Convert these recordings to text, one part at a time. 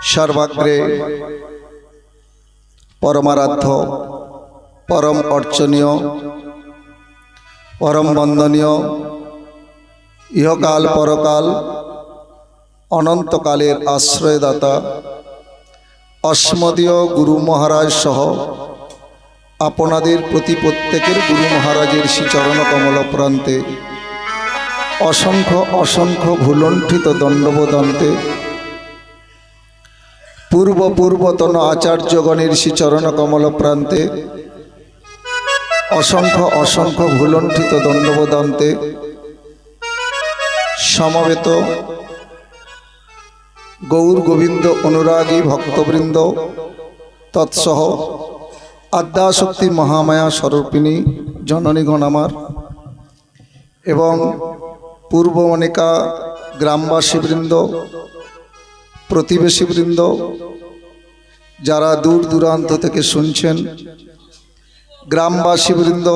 সর্বাগ্রে পরমারাধ্য, পরম অর্চনীয়, পরম বন্দনীয়, ইহকাল পরকাল, অনন্তকালের আশ্রয়দাতা, অস্মদীয় গুরু মহারাজ সহ আপনাদের প্রতি প্রত্যেকের গুরু মহারাজের শ্রীচরণ কমল প্রান্তে অসংখ্য অসংখ্য ভুলণ্ঠিত দণ্ডবদন্তে পূর্ব পূর্বতন আচার্যগণের শ্রীচরণ কমল প্রান্তে অসংখ্য অসংখ্য ভুলণ্ঠিত দণ্ডবদন্তে সমবেত গৌর গোবিন্দ অনুরাগী ভক্তবৃন্দ, তৎসহ আদ্যাশক্তি মহামায়া স্বরূপিণী জননীগণ আমার এবং পূর্বমনিকা গ্রামবাসীবৃন্দ প্রতিবেশীবৃন্দ, যারা দূর দূরান্ত থেকে শুনছেন, গ্রামবাসীবৃন্দ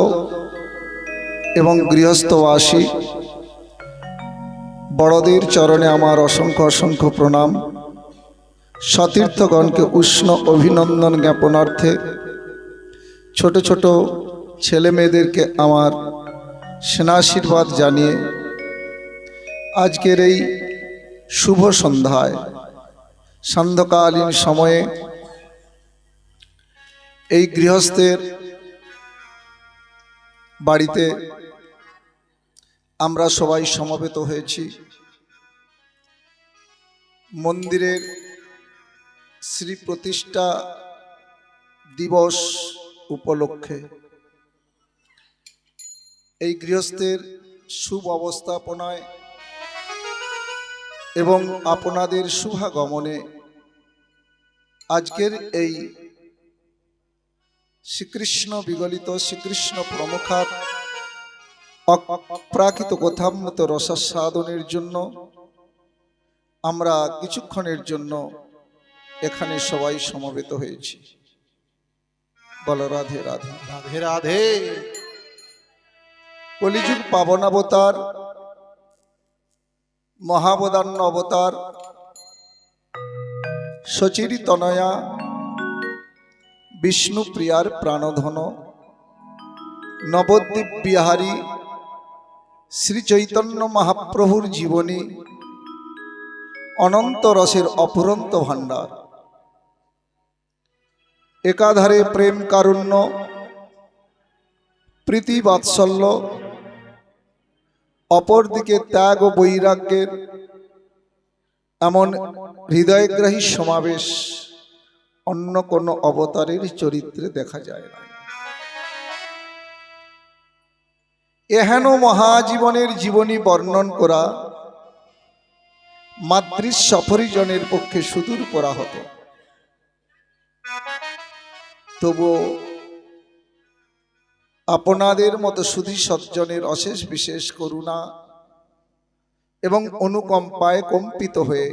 এবং গৃহস্থবাসী, বড়দের চরণে আমার অসংখ্য অসংখ্য প্রণাম। সতীর্থগণকে উষ্ণ অভিনন্দন জ্ঞাপনার্থে ছোট ছোট ছেলে মেয়েদেরকে আমার সেনাশীর্বাদ জানিয়ে আজকের এই শুভ সন্ধ্যায় সান্ধ্যকালীন সময়ে এই গৃহস্থের বাড়িতে আমরা সবাই সমবেত হয়েছি। মন্দিরের শ্রী প্রতিষ্ঠা দিবস উপলক্ষে এই গৃহস্থের শুভ অবস্থাপনায় এবং আপনাদের শুভাগমনে আজকের এই শ্রীকৃষ্ণ বিগলিত শ্রীকৃষ্ণ প্রমুখাত অপ্রাকৃত কথামৃত রসাস্বাদনের জন্য আমরা কিছুক্ষণের জন্য এখানে সবাই সমবেত হয়েছি। বল রাধে রাধে। রাধে রাধে। কলিযুগ পাবনাবতার মহাবদান্য অবতার সচিরি তনয়া বিষ্ণুপ্রিয়ার প্রাণধন, নবদ্বীপ বিহারী, শ্রী চৈতন্য মহাপ্রভুর জীবনী, অনন্ত রসের অপুরন্ত ভাণ্ডার। একাধারে প্রেম কারুণ্য, প্রীতি বাৎসল্য, অপরদিকে ত্যাগ ও বৈরাগ্যের এমন হৃদয়গ্রাহী সমাবেশ অন্য কোনো অবতারের চরিত্রে দেখা যায় না। এহেন মহাজীবনের জীবনী বর্ণন করা মাতৃ সফরিজনের পক্ষে সুদূর করা হতো তবুও আপনাদের মতো সুধী সজ্জনের অশেষ বিশেষ করুণা এবং অনুকম্পায় কম্পিত হয়ে।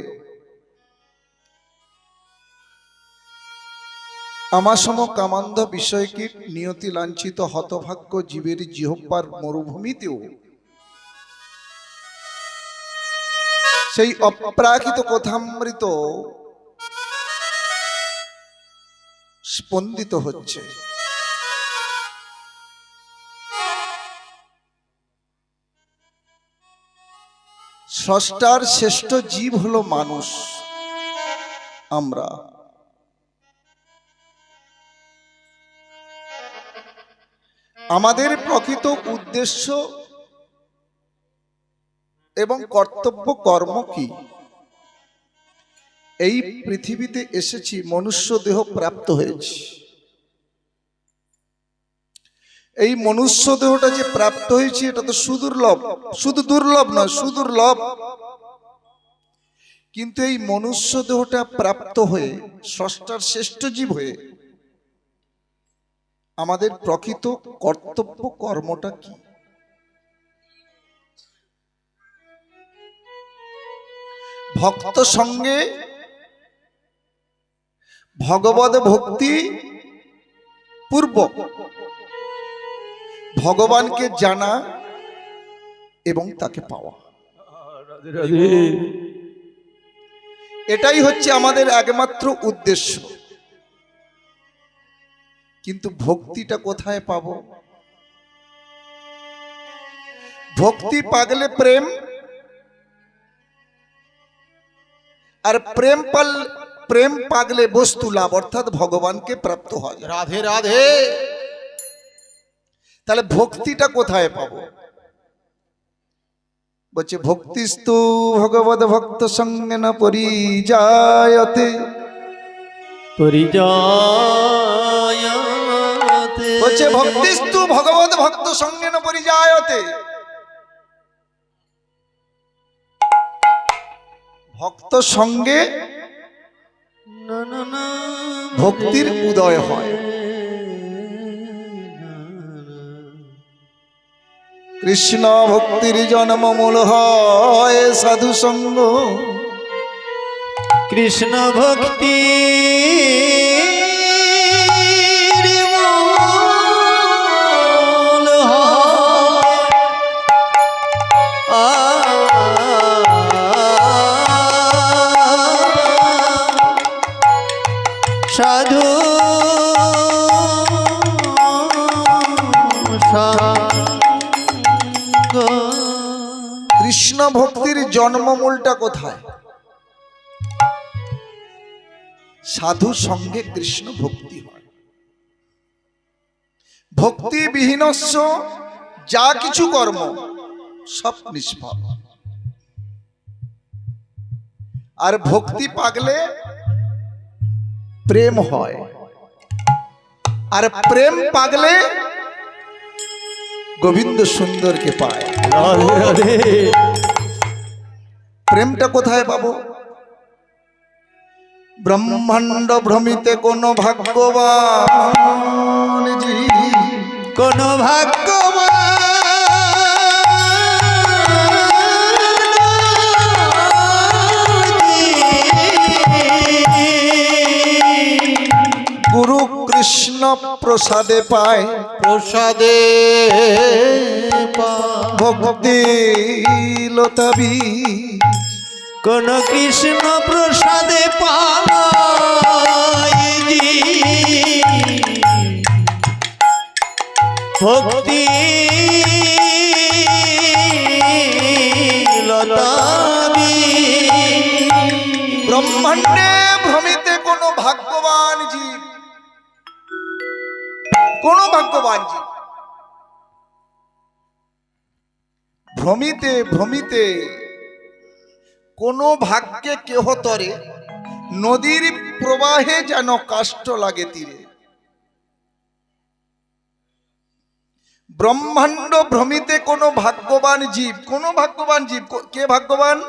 আমাসম কামান্ধ বিষয়কীট নিয়তি লাঞ্ছিত হতভাগ্য জীবের জিহব্বার মরুভূমিতেও। সেই অপ্রাকৃত কথামৃত স্পন্দিত হচ্ছে। স্রষ্টার শ্রেষ্ঠ জীব হলো মানুষ, আমরা। আমাদের প্রকৃত উদ্দেশ্য এবং কর্তব্য কর্ম কি? এই পৃথিবীতে এসেছি, মনুষ্য দেহ প্রাপ্ত হয়েছি। এই মনুষ্য দেহটা যে প্রাপ্ত হয়েছে, এটা তো সুদুর্লভ শুধু দুর্লভ নয় সুদুর্লভ কিন্তু এই মনুষ্য দেহটা প্রাপ্ত হয়ে, ষষ্ঠার শ্রেষ্ঠ জীব হয়ে, আমাদের প্রকৃত কর্তব্য কর্মটা কি? ভক্ত সঙ্গে ভগবদ ভক্তি পূর্ব ভগবানকে জানা এবং তাকে পাওয়া। এটাই হচ্ছে আমাদের একমাত্র উদ্দেশ্য। কিন্তু ভক্তিটা কোথায় পাব? ভক্তি পাগলে প্রেম আর প্রেম পাল প্রেম পাগলে বস্তু লাভ অর্থাৎ ভগবানকে প্রাপ্ত হয়। রাধে রাধে। তাহলে ভক্তিটা কোথায় পাবো? বলছে ভক্তিস্তু ভগবত ভক্ত সঙ্গে না পরিজায়তে বলছে ভক্তিস্তু ভগবত ভক্ত সঙ্গে না পরিজায়তে ভক্ত সঙ্গে। ভক্তির উদয় হয়। কৃষ্ণ ভক্তির জন্ম মূল হয় সাধু সঙ্গ। কৃষ্ণ ভক্তি ভক্তির জন্মমূলটা কোথায়? সাধু সঙ্গে কৃষ্ণ ভক্তি হয়। ভক্তি বিহীনস্য যা কিছু কর্ম সব নিষ্ফল। আর ভক্তি পাগলে প্রেম হয়। আর প্রেম পাগলে গোবিন্দ সুন্দরকে পায়। রাধে রাধে। প্রেমটা কোথায় পাবো? ব্রহ্মাণ্ড ভ্রমিতে কোন ভাগ্যবান কোন ভাগ্যবান গুরু কৃষ্ণ প্রসাদে পায়। প্রসাদে ভক্তি লতাবি। কোন কৃষ্ণ প্রসাদে পাই ভক্তি লতাবি ব্রহ্মাণ্ডে ভ্রমিতে কোন ভাগ্যবান জীব, কোন ভাগ্যবান জীব। ভ্রমিতে ভ্রমিতে কোন ভাগ্যে কেহ তরে, নদীর প্রবাহে যেন কাষ্ট লাগে তীরে। ব্রহ্মাণ্ড ভ্রমিতে কোনো ভাগ্যবান জীব, কোন ভাগ্যবান জীব, কে ভাগ্যবান?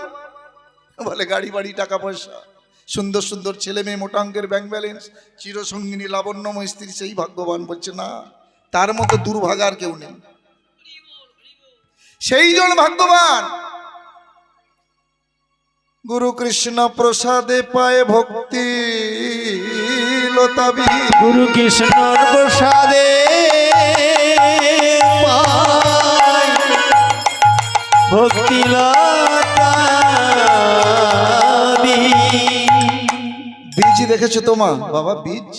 বলে গাড়ি বাড়ি, টাকা পয়সা, সুন্দর সুন্দর ছেলে মেয়ে, মোটা অঙ্কের ব্যাংক ব্যালেন্স চিরসঙ্গিনী, লাবণ্যময় স্ত্রী, সেই ভাগ্যবান বলছে, না, তার মতো দুর্ভাগার কেউ নেই। সেই জন ভাগ্যবান। গুরু কৃষ্ণ প্রসাদে পায় ভক্তি লতাবি গুরু কৃষ্ণ প্রসাদে ভক্তি বীজ দেখেছ তোমা? বাবা বীজ?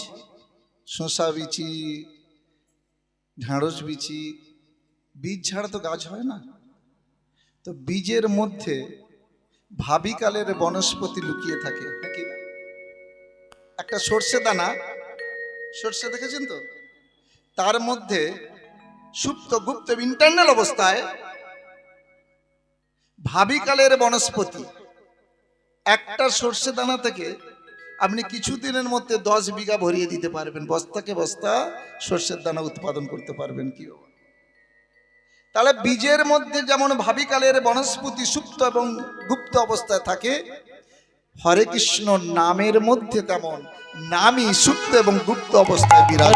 শশা বিচি ঢেঁড়স বিচি বীজ ছাড়া তো গাছ হয় না। তো বীজের মধ্যে ভাবিকালের বনস্পতি লুকিয়ে থাকে হ্যাঁ কি না? একটা সর্ষে দানা, সর্ষে দেখেছেন তো তার মধ্যে সুপ্ত গুপ্ত ইন্টারনাল অবস্থায় ভাবিকালের বনস্পতি একটা সর্ষে দানা থেকে আপনি কিছুদিনের মধ্যে দশ বিঘা ভরিয়ে দিতে পারবেন বস্তাকে বস্তা সর্ষের দানা উৎপাদন করতে পারবেন কি? তাহলে বীজের মধ্যে যেমন ভাবিকালের বনস্পতি সুপ্ত এবং গুপ্ত অবস্থায় থাকে, হরে কৃষ্ণ নামের মধ্যে তেমন নামই সুপ্ত এবং গুপ্ত অবস্থায় বিরাজ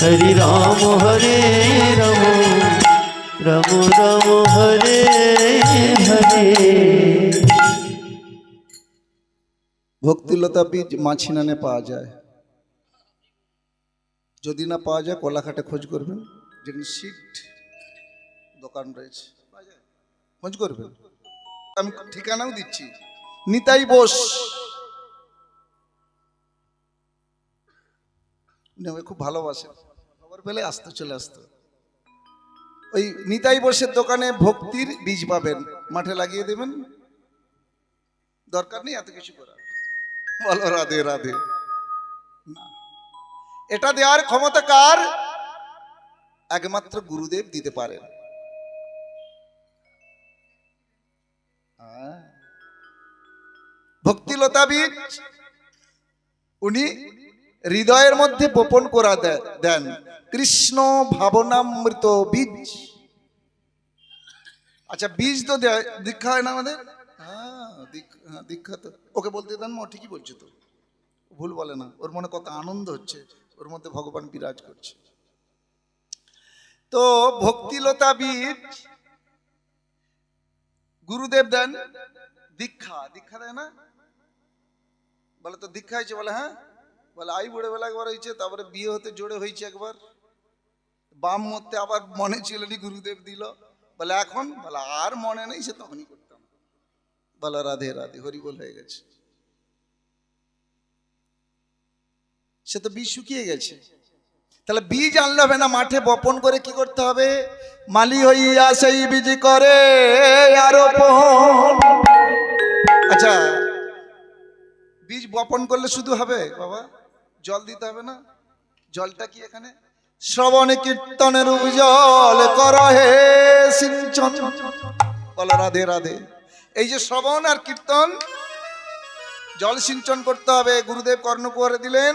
হরে রাম হরে রাম রাম রাম হরে হরে ভক্তিলতা বীজ মাছিনানে পাওয়া যায়। যদি না পাওয়া যায়, কলাঘাটে খোঁজ করবেন, যেখানে সিট দোকান রয়েছে? খোঁজ করবেন। আমি ঠিকানাও দিচ্ছি। নিতাই বোস। উনি খুব ভালোবাসেন। খবর পেলে আসতে, চলে আসতো। ওই নিতাই বোসের দোকানে ভক্তির বীজ পাবেন। মাঠে লাগিয়ে দেবেন। দরকার নেই এত কিছু করার। বলো, রাধে রাধে। না। এটা দেওয়ার ক্ষমতা কার? একমাত্র গুরুদেব দিতে পারেন। ভক্তিলতা বীজ উনি হৃদয়ের মধ্যে বপন করা দেন। কৃষ্ণ ভাবনামৃত বীজ। আচ্ছা বীজ তো দেয়- দীক্ষা হয় না আমাদের? হ্যাঁ দীক্ষা হ্যাঁ, তো। ওকে বলতে দেন ও ঠিকই বলছে তো। ভুল বলে না। ওর মনে কত আনন্দ হচ্ছে ওর মধ্যে ভগবান বিরাজ করছে। তো ভক্তিলতা বীজ গুরুদেব দেন। দীক্ষা দীক্ষা দেয় না? বলে তো দীক্ষা হয়েছে, বলে হ্যাঁ? বলে আই বুড়ে বেলা একবার হয়েছে, তারপরে বিয়ে হতে জোরে হয়েছে একবার। বাম মধ্যে আবার মনে ছিল নি গুরুদেব দিল। বলে এখন? বলে আর মনে নেই, সে তখনই করতাম। বলে রাধে রাধে, হরিবল হয়ে গেছে। সে তো বীজ শুকিয়ে গেছে। তাহলে বীজ আনলে হবে না, মাঠে বপন করে কি করতে হবে? মালি হইয়া সেই বীজ করে আরোপণ আচ্ছা বীজ বপন করলে শুধু হবে? বাবা, জল দিতে হবে না? জলটা কি এখানে? শ্রবণ কীর্তনের জল কর হে সিঞ্চন। রাধে রাধে। এই যে শ্রবণ আর কীর্তন, জল সিঞ্চন করতে হবে। গুরুদেব কর্ণকুয়ারে দিলেন,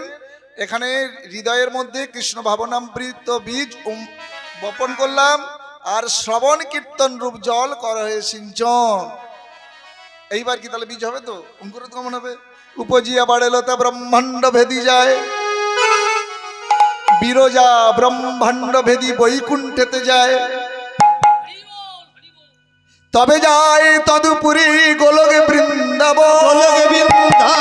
এখানে হৃদয়ের মধ্যে কৃষ্ণ ভাবনামৃত বীজ বপন করলাম, আর শ্রবণ কীর্তন রূপ জল কর হে সিঞ্চন। এইবার কি তাহলে বীজ হবে তো? অঙ্কুর কেমন হবে। উপজিয়া বাড়েলতা ব্রহ্মাণ্ড ভেদি যায়। বিরজা ব্রহ্মাণ্ড ভেদি বৈকুণ্ঠেতে যায়। তবে যায় তদুপুরি গোলকে বৃন্দাব গোলকে বৃন্দা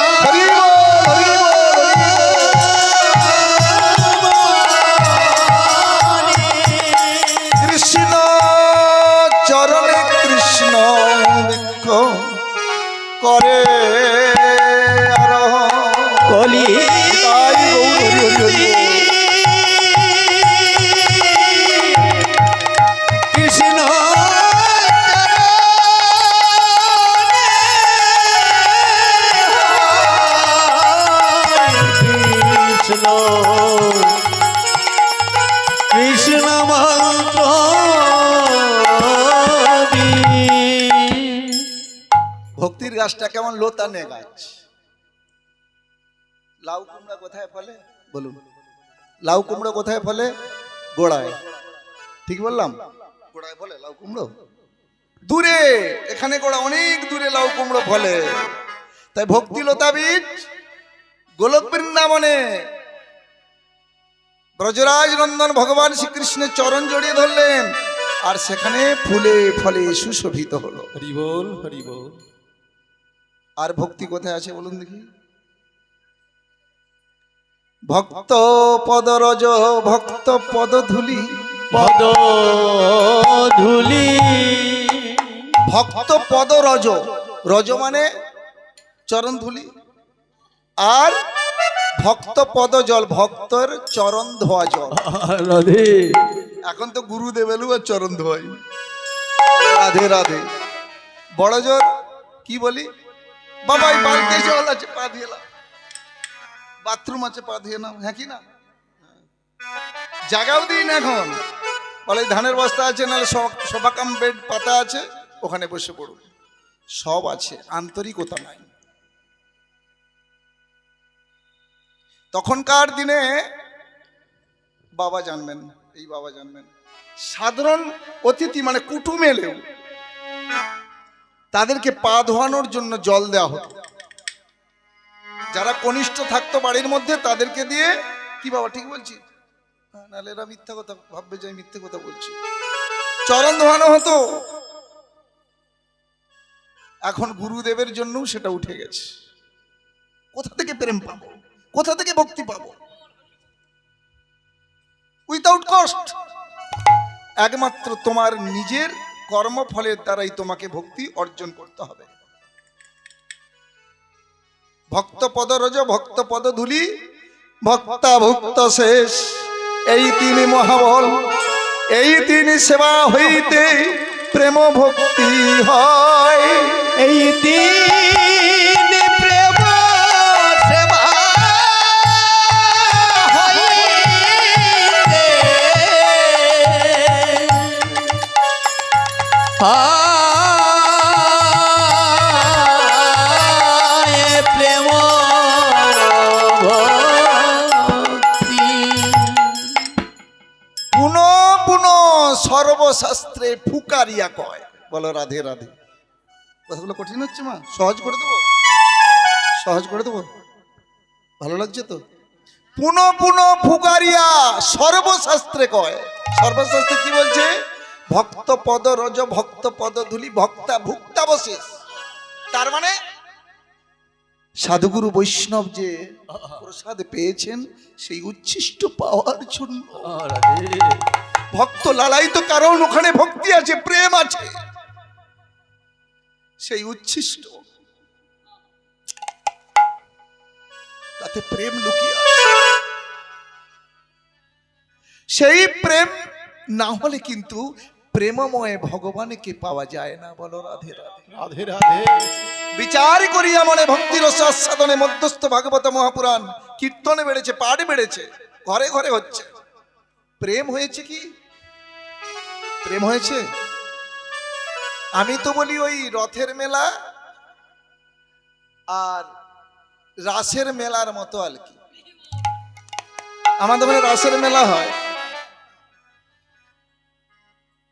করে। আর। কলি তাই গাছটা কেমন লোতানে গাছ? লাউ কুমড়া কোথায় ফলে? বলুন। লাউ কুমড়ো কোথায় ফলে? গোড়ায়। ঠিক বললাম? গোড়ায় ফলে লাউ কুমড়ো? দূরে! এখানে গোড়া অনেক দূরে লাউ কুমড়ো ফলে। তাই ভক্তি লতা বীজ, গোলক বৃন্দাবনে। ব্রজরাজ নন্দন ভগবান শ্রীকৃষ্ণের চরণ জড়িয়ে ধরলেন। আর সেখানে ফুলে ফলে সুশোভিত হলো। হরি বল হরি বল। আর ভক্তি কোথায় আছে বলুন দেখি? ভক্ত পদরজ ভক্ত পদধূলি। পদ ধুলি ভক্ত পদ রজ রজ মানে চরণ ধুলি আর ভক্ত পদ জল ভক্তর চরণ ধোয়া জল এখন তো গুরুদেব এলু আর চরণ ধোয়াই রাধে রাধে। বড় জোর কি বলি? বাবা, এই বালতি জল আছে পা দিয়ে নাও বাথরুম আছে, পা দিয়ে নাও হ্যাঁ কি না? জাগাও দিন এখন। বলে, ধানের বস্তা আছে, নাহলে সবাকাম বেড পাতা আছে, ওখানে বসে পড়ুন। সব আছে, আন্তরিকতা নাই। তখনকার দিনে বাবা জানবেন, এই বাবা জানবেন, সাধারণ অতিথি মানে কুটুম এলেও তাদেরকে পা ধোয়ানোর জন্য জল দেওয়া হতো। যারা কনিষ্ঠ থাকতো বাড়ির মধ্যে তাদেরকে দিয়ে কি বাবা ঠিক বলছি? হ্যাঁ, নাহলে এরা মিথ্যা কথা ভাববে যে আমি মিথ্যে কথা বলছি। চরণ ধোয়ানো হতো। এখন গুরুদেবের জন্যও সেটা উঠে গেছে। কোথা থেকে প্রেম পাবো? কোথা থেকে ভক্তি পাবো? উইথাউট কস্ট একমাত্র তোমার নিজের কর্মফলের দ্বারাই তোমাকে ভক্তি অর্জন করতে হবে। ভক্ত পদ রজ ভক্ত পদ ধুলি ভক্তা ভক্ত শেষ। এই তিনি মহাবল, এই তিনি সেবা হইতে প্রেম ভক্তি হয়। এই দিন প্রেম পুন পুন সর্বশাস্ত্রে ফুকারিয়া কয়। বলো রাধে রাধে। কথাগুলো কঠিন হচ্ছে মা, সহজ করে দেবো? সহজ করে দেবো? ভালো লাগছে তো? পুন পুন ফুকারিয়া সর্বশাস্ত্রে কয়। সর্বশাস্ত্রে কি বলছে? ভক্ত পদ রজ ভক্ত পদ ধুলি ভক্তা ভুক্তাবশেষ তার মানে? সাধুগুরু বৈষ্ণব যে প্রসাদ পেয়েছেন, সেই উচ্ছিষ্ট পাওয়ার জন্য। ভক্ত লালায়িত কারণ ওখানে ভক্তি আছে, প্রেম আছে। সেই উচ্ছিষ্ট। তাতে প্রেম লুকিয়ে সেই প্রেম না হলে কিন্তু প্রেমময় ভগবানকে পাওয়া যায় না? বলো রাধে রাধে। রাধে রাধে। বিচার করিয়া মনে ভক্তির সাধনে মধ্যস্থ ভাগবত মহাপুরাণ কীর্তনে বেড়েছে পাড়ে বেড়েছে ঘরে ঘরে হচ্ছে। প্রেম হয়েছে কি? প্রেম হয়েছে? আমি তো বলি ওই রথের মেলা আর রাসের মেলার মতো আর কি। আমাদের ওখানে রাসের মেলা হয়।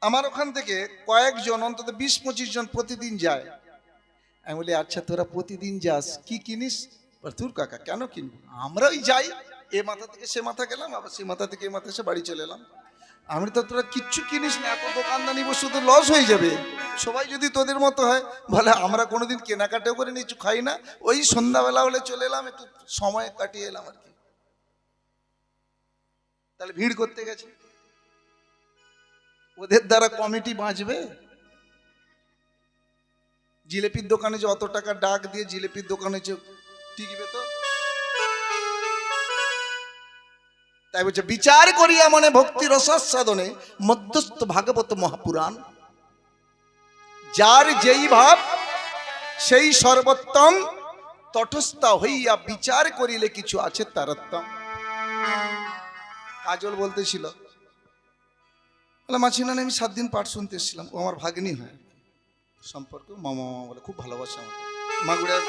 আমার ওখান থেকে কয়েকজন, অন্তত বিশ, পঁচিশ জন প্রতিদিন যায়। আমি বলি আচ্ছা তোরা প্রতিদিন যাস, কি কিনিস? ধুর কাকা, কেন কিনবো? আমরাই যাই। এ মাথা থেকে সে মাথা গেলাম, আবার সে মাথা থেকে এ মাথা এসে বাড়ি চলে এলাম। আমি তো, তোরা কিচ্ছু কিনিস না, এত দোকানদানি, বসে তো লস হয়ে যাবে। সবাই যদি তোদের মতো হয়, বলে, আমরা কোনোদিন কেনাকাটাও করে নিচ্ছু খাই না। ওই সন্ধ্যাবেলা হলে চলে এলাম, একটু সময় কাটিয়ে এলাম আর কি। তাহলে ভিড় করতে গেছে। ওদের দ্বারা কমিটি বাঁচবে? জিলেপির দোকানে যে অত টাকা ডাক দিয়ে জিলেপির দোকানে যে টিকবে তো? তাই বলছে, বিচার করিয়া মনে ভক্তি রসাস্বাদনে মধ্যস্থ ভাগবত মহাপুরাণ। যার যেই ভাব, সেই সর্বোত্তম তটস্থা হইয়া বিচার করিলে কিছু আছে তারত্তম কাজল বলতেছিল বলে মাছি আমি সাত দিন পাঠ শুনতে এসেছিলাম। ও আমার ভাগ্নি হয়। সম্পর্কে মামা মামা বলে, খুব ভালোবাসে আমাকে। মাগুড়ায়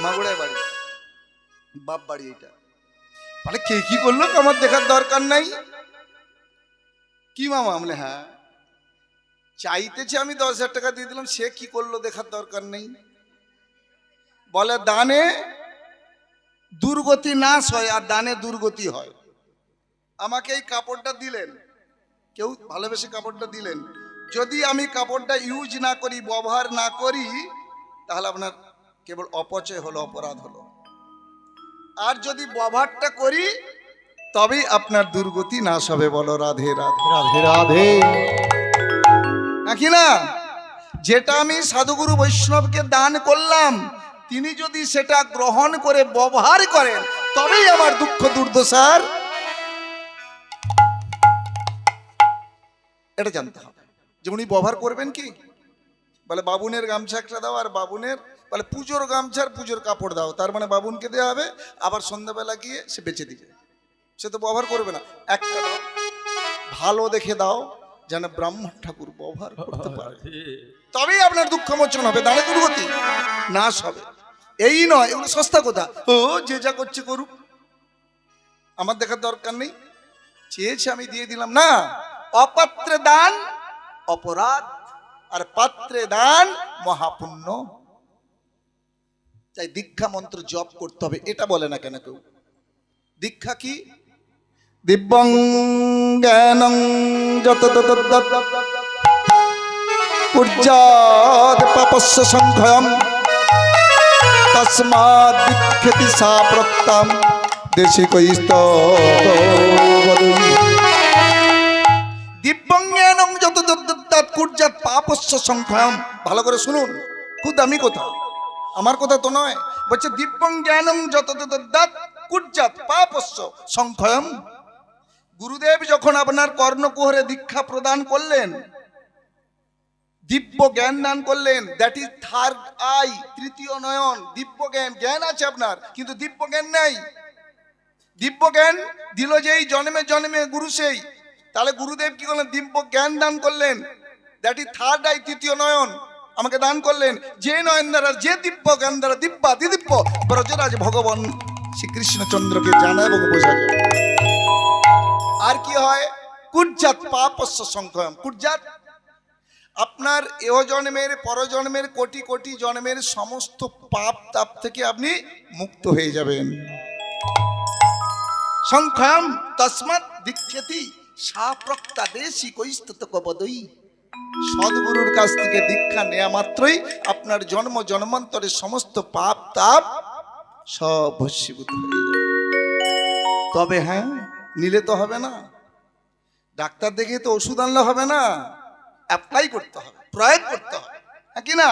মাগুড়ায় বাড়ি। বাপ বাড়ি এটা। বলে, কে কি করল? আমার দেখার দরকার নাই। কি মামা? বলে হ্যাঁ। চাইতেছে আমি দশ হাজার টাকা দিয়ে দিলাম। সে কি করল দেখার দরকার নেই। বলে, দানে দুর্গতি নাশ হয় আর দানে দুর্গতি হয়। আমাকে এই কাপড়টা দিলেন। কেউ ভালোবেসে কাপড়টা দিলেন। যদি আমি কাপড়টা ইউজ না করি ব্যবহার না করি তাহলে আপনার কেবল অপচয় হলো অপরাধ হলো। আর যদি ব্যবহারটা করি তবেই আপনার দুর্গতি নাশ হবে বলো রাধে রাধে। রাধে রাধে। নাকি না? যেটা আমি সাধুগুরু বৈষ্ণবকে দান করলাম তিনি যদি সেটা গ্রহণ করে ব্যবহার করেন তবেই আমার দুঃখ দুর্দশার এটা জানতে হবে। যে উনি ব্যবহার করবেন কি? বলে বাবুনের গামছা একটা দাও আর বাবুনের বলে পুজোর গামছার পুজোর কাপড় দাও। তার মানে বাবুনকে দেওয়া হবে আবার সন্ধ্যাবেলা গিয়ে সে বেঁচে দিবে। সে তো ব্যবহার করবে না। একটা দাও ভালো দেখে দাও যেন ব্রাহ্মণ ঠাকুর ব্যবহার করতে পারে। তবেই আপনার দুঃখ মোচন হবে দাঁড়ে দুর্গতি নাশ হবে। এই নয় এগুলো সস্তা কথা। ও যে যা করছে করুক। আমার দেখার দরকার নেই। চেয়েছে আমি দিয়ে দিলাম। না অপাত্রে দান অপরাধ, আর পাত্রে দান মহাপুণ্য। তাই দীক্ষা মন্ত্র জপ করতে হবে, এটা বলে না কেন কেউ? দীক্ষা কি? দিব্যং জ্ঞানং যত কুর্যাদ পাপস্য সংখ্যম তস্মাদ দীক্ষতি সা প্রত্যাম দেশি পাপস্য সংখ্যম ভালো করে শুনুন, খুব দামি কথা। আমার কথা তো নয়, বলছে দিব্যং জ্ঞানং যত কুর্যাত পাপস্য সংখ্যম গুরুদেব যখন আপনার কর্ণকুহরে দীক্ষা প্রদান করলেন, দিব্য জ্ঞান দান করলেন দ্যাট ইজ থার্ড আই তৃতীয় নয়ন, দিব্য জ্ঞান জ্ঞান আছে আপনার, কিন্তু দিব্য জ্ঞান নেই। দিব্য জ্ঞান দিল যেই, জন্মে জন্মে গুরু সেই। তাহলে গুরুদেব কি করলেন? দিব্য জ্ঞান দান করলেন। দ্যাট ইজ থার্ড আই তৃতীয় নয়ন আমাকে দান করলেন। যে নয়ন দ্বারা যে দিব্য জ্ঞান দ্বারা দিব্যা, দিদিব্য, ব্রজরাজ ভগবান শ্রীকৃষ্ণচন্দ্রকে জানা এবং বোঝা যায় আর কি হয়? কুর্জাত পাপস্য সংখ্যম কুর্জাত আপনার এহ জন্মের পরজন্মের কোটি কোটি জন্মের সমস্ত পাপ তাপ থেকে আপনি মুক্ত হয়ে যাবেন। সংখ্যাম তসমাৎ দীক্ষতি সাপ্রক্তা দেশি কৈস্তত কবদই সদ্গুরুর কাছ থেকে দীক্ষা নেওয়া মাত্রই আপনার জন্ম জন্মান্তরের সমস্ত পাপ, তাপ সব ভস্মীভূত হয়ে যাবে তবে হ্যাঁ নিলে তো হবে না। ডাক্তার দেখে তো ওষুধ আনলে হবে না। অ্যাপ্লাই করতে হবে, প্রয়োগ করতে হবে। হ্যাঁ কি না?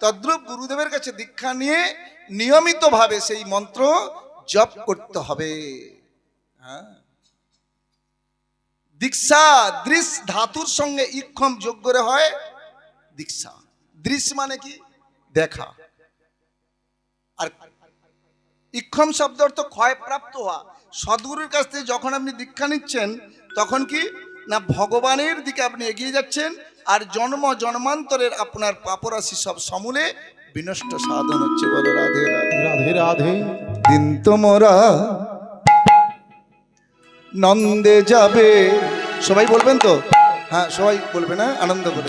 তদ্রুপ গুরুদেবের কাছে দীক্ষা নিয়ে নিয়মিতভাবে সেই মন্ত্র জপ করতে হবে। হ্যাঁ। দীক্ষা দৃশ ধাতুর সঙ্গে ইক্ষম যোগ করে হয় দীক্ষা। দৃশ মানে কি? দেখা। আর ইক্ষম শব্দ অর্থ ক্ষয়প্রাপ্ত হওয়া। সদ্গুরুর কাছ থেকে যখন আপনি দীক্ষা নিচ্ছেন তখন কি? না ভগবানের দিকে আপনি এগিয়ে যাচ্ছেন আর জন্ম জন্মান্তরের আপনার পাপরাশি সব সমূলে বিনষ্ট সাধন হচ্ছে বলো রাধে রাধে। রাধে রাধে। দিন তোমরা নন্দে যাবে। সবাই বলবেন তো? হ্যাঁ সবাই বলবে না? আনন্দ করে।